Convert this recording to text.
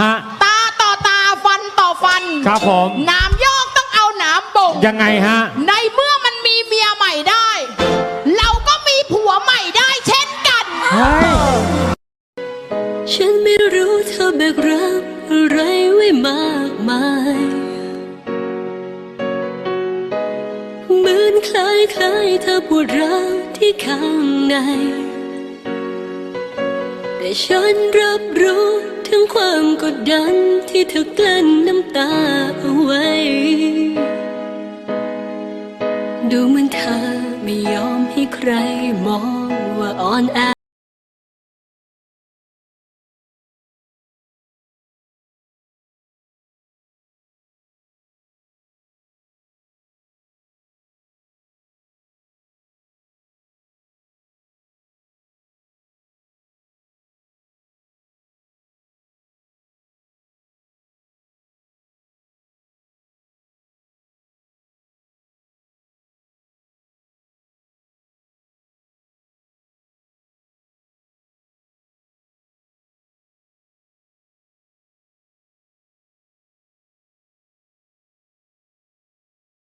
ฮะตาต่อตาฟันต่อฟันครับผมหน้ำโยกต้องเอาหน้ำบ่งยังไงฮะ ในเมื่อมันมีเมียใหม่ได้ เราก็มีผัวใหม่ได้เช่นกันเฮ้ยฉันไม่รู้เธอแบกรับอะไรไว้มากมายเหมือนคล้ายคล้ายๆเธอปวดร้าวที่ข้างใน แต่ฉันรับรู้ถึงความกดดันที่เธอกลั้นน้ำตาเอาไว้ ดูเหมือนเธอไม่ยอมให้ใครมองว่าอ่อนแอ